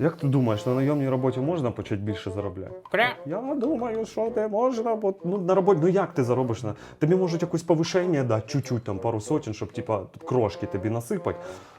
Як ти думаєш, на найомній роботі можна почати більше заробляти? Кря. Я думаю, що ти можна, бо ну на роботі, ну як ти заробиш на тобі можуть якусь повишення дати, чуть-чуть там пару сотень, щоб типа крошки тобі насипати.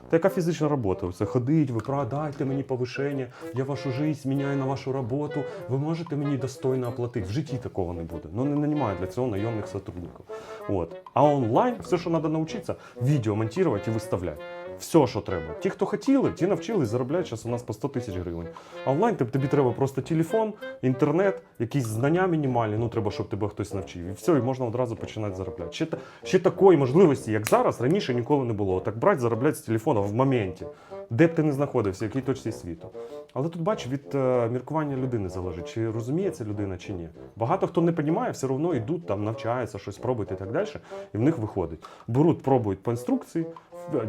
Та яка фізична робота? Це ходить, ви пра, дайте мені повишення, я вашу життя міняю на вашу роботу. Ви можете мені достойно оплатити. В житті такого не буде. Ну не нанімають для цього найомних сотрудників. От. А онлайн все, що треба навчитися, відео монтувати і виставляти. Все, що треба. Ті, хто хотіли, ті навчились, заробляють зараз у нас по 100 тисяч гривень. А онлайн тобі, треба просто телефон, інтернет, якісь знання мінімальні. Ну треба, щоб тебе хтось навчив. І все, і можна одразу починати заробляти. Ще, ще такої можливості, як зараз, раніше ніколи не було. Так брати, заробляти з телефона в моменті, де б ти не знаходився, в якій точці світу. Але тут бач, від е, міркування людини залежить, чи розуміє це людина, чи ні. Багато хто не розуміє, все одно йдуть там, навчаються, щось пробують і так далі, і в них виходить. Беруть, пробують по інструкції,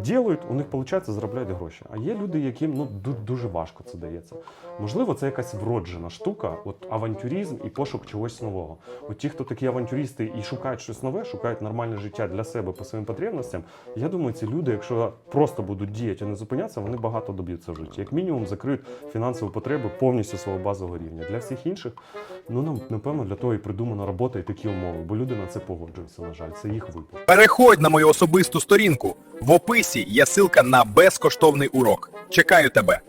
ділають, у них виходить, заробляють гроші. А є люди, яким ну дуже важко це дається. Можливо, це якась вроджена штука, от авантюризм і пошук чогось нового. От ті, хто такі авантюристи і шукають щось нове, шукають нормальне життя для себе по своїм потребностям. Я думаю, ці люди, якщо просто будуть діяти і не зупинятися, вони багато доб'ються в житті. Як мінімум, закриють фінансові потреби повністю свого базового рівня. Для всіх інших, ну нам напевно для того і придумана робота і такі умови, бо люди на це погоджуються. На жаль, це їх вибір. Переходь на мою особисту сторінку. В описі є ссылка на безкоштовний урок. Чекаю тебе.